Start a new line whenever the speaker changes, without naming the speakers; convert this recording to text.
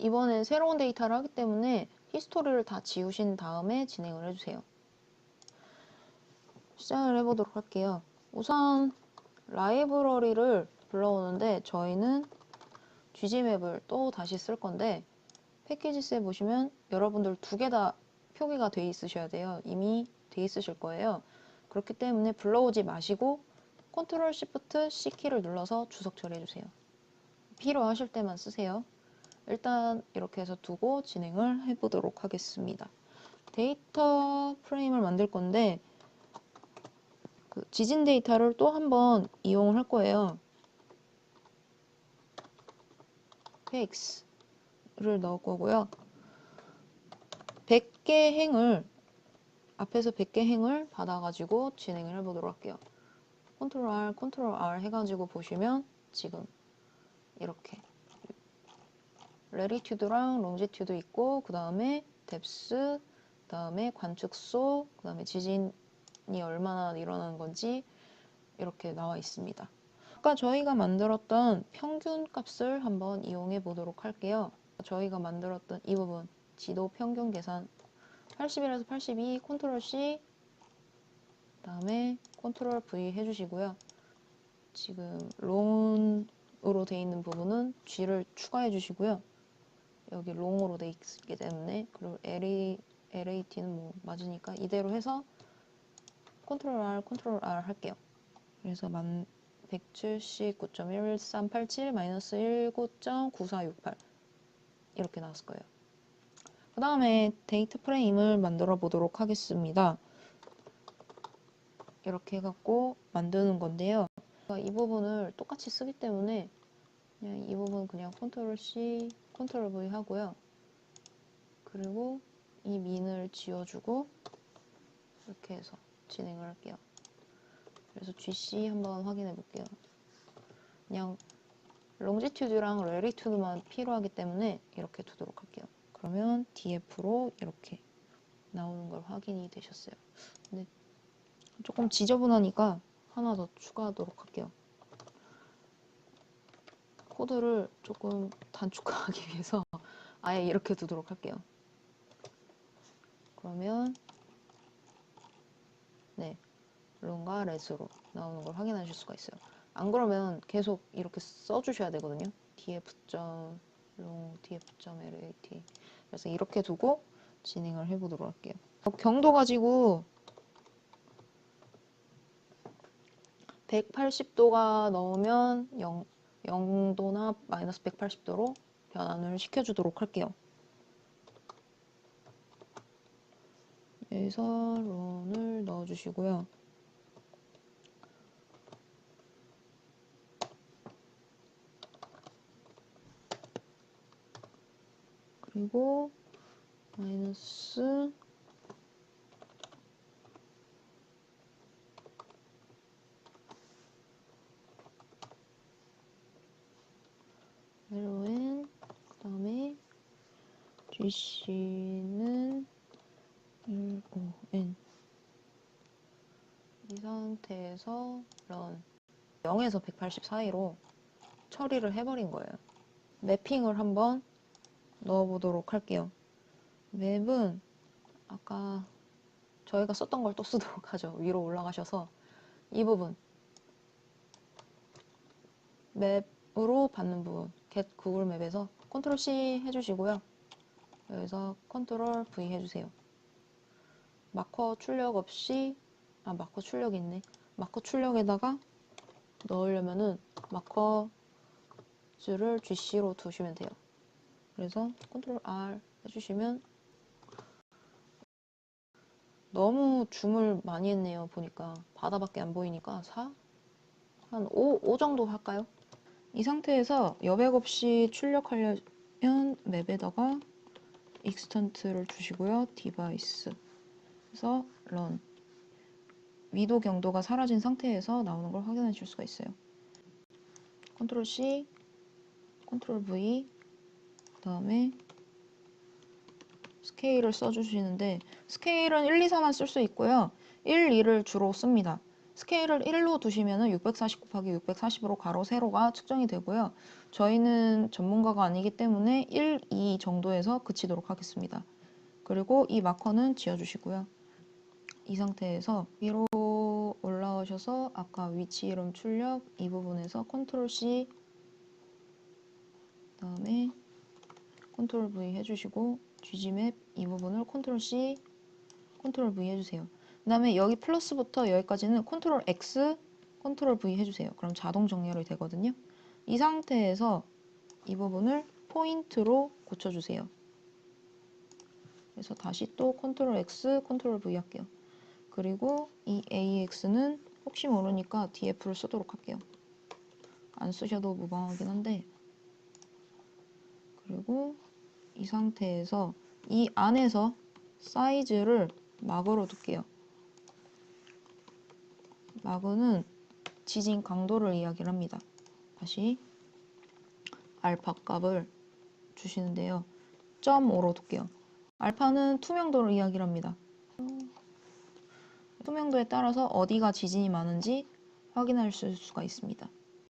이번엔 새로운 데이터를 하기 때문에 히스토리를 다 지우신 다음에 진행을 해주세요. 시작을 해보도록 할게요. 우선 라이브러리를 불러오는데 저희는 GG맵을 또 다시 쓸 건데 패키지스에 보시면 여러분들 두 개 다 표기가 돼 있으셔야 돼요. 이미 돼 있으실 거예요. 그렇기 때문에 불러오지 마시고 컨트롤 시프트 C 키를 눌러서 주석 처리해 주세요. 필요하실 때만 쓰세요. 일단 이렇게 해서 두고 진행을 해보도록 하겠습니다. 데이터 프레임을 만들 건데 그 지진 데이터를 또 한번 이용을 할 거예요. px를 넣을 거고요. 100개 행을 앞에서 100개 행을 받아가지고 진행을 해보도록 할게요. 컨트롤 R, 컨트롤 R 해가지고 보시면 지금 이렇게 레리튜드랑 롱지튜드 있고 그 다음에 뎁스, 그 다음에 관측소, 그 다음에 지진이 얼마나 일어나는 건지 이렇게 나와 있습니다. 아까 저희가 만들었던 평균 값을 한번 이용해 보도록 할게요. 저희가 만들었던 이 부분 지도 평균 계산 81에서 82 컨트롤 C 그 다음에 컨트롤 V 해주시고요. 지금 롱으로 돼 있는 부분은 G를 추가해 주시고요. 여기 롱으로 돼 있기 때문에 그리고 LA, LAT는 뭐 맞으니까 이대로 해서 컨트롤 R, 컨트롤 R 할게요. 그래서 만 179.1387 마이너스 19.9468 이렇게 나왔을 거예요. 그 다음에 데이터 프레임을 만들어 보도록 하겠습니다. 이렇게 해갖고 만드는 건데요. 이 부분을 똑같이 쓰기 때문에 그냥 이 부분 그냥 컨트롤 C, 컨트롤 V 하고요. 그리고 이 민을 지워주고 이렇게 해서 진행을 할게요. 그래서 GC 한번 확인해 볼게요. 그냥 롱지튜드랑 레리튜드만 필요하기 때문에 이렇게 두도록 할게요. 그러면 DF로 이렇게 나오는 걸 확인이 되셨어요. 근데 조금 지저분하니까 하나 더 추가하도록 할게요. 코드를 조금 단축하기 위해서 아예 이렇게 두도록 할게요. 그러면 네 롱과 레스로 나오는 걸 확인하실 수가 있어요. 안 그러면 계속 이렇게 써주셔야 되거든요. df.long, df.lat 그래서 이렇게 두고 진행을 해보도록 할게요. 경도 가지고 180도가 넘으면 0, 0도나 마이너스 180도로 변환을 시켜주도록 할게요. 여기서 론을 넣어주시고요. 그리고 마이너스 LON 그 다음에 GC는 1ON 이 상태에서 run 0에서 180 사이로 처리를 해버린 거예요. 매핑을 한번 넣어보도록 할게요. 맵은 아까 저희가 썼던 걸 또 쓰도록 하죠. 위로 올라가셔서 이 부분 맵으로 받는 부분 get 구글 맵에서 컨트롤 C 해주시고요. 여기서 컨트롤 V 해주세요. 마커 출력 없이 아 마커 출력 있네. 마커 출력에다가 넣으려면은 마커즈를 GC로 두시면 돼요. 그래서 컨트롤 R 해주시면 너무 줌을 많이 했네요. 보니까 바다밖에 안 보이니까 4? 한 5, 5 정도 할까요? 이 상태에서 여백 없이 출력하려면 맵에다가 익스턴트를 주시고요. 디바이스 그래서 run 위도 경도가 사라진 상태에서 나오는 걸 확인해 줄 수가 있어요. 컨트롤 C, 컨트롤 V 그 다음에 스케일을 써주시는데 스케일은 1, 2, 4만 쓸 수 있고요. 1, 2를 주로 씁니다. 스케일을 1로 두시면은 640 곱하기 640으로 가로 세로가 측정이 되고요. 저희는 전문가가 아니기 때문에 1, 2 정도에서 그치도록 하겠습니다. 그리고 이 마커는 지워주시고요. 이 상태에서 위로 올라오셔서 아까 위치 이름 출력 이 부분에서 컨트롤 C 그 다음에 컨트롤 V 해주시고 GG맵 이 부분을 컨트롤 C 컨트롤 V 해주세요. 그 다음에 여기 플러스부터 여기까지는 컨트롤 X 컨트롤 V 해주세요. 그럼 자동 정렬이 되거든요. 이 상태에서 이 부분을 포인트로 고쳐주세요. 그래서 다시 또 컨트롤 X 컨트롤 V 할게요. 그리고 이 AX는 혹시 모르니까 DF를 쓰도록 할게요. 안 쓰셔도 무방하긴 한데 그리고 이 상태에서 이 안에서 사이즈를 막으로 둘게요. 막은 지진 강도를 이야기를 합니다. 다시 알파 값을 주시는데요. 0.5로 둘게요. 알파는 투명도를 이야기를 합니다. 투명도에 따라서 어디가 지진이 많은지 확인할 수- 수가 있습니다.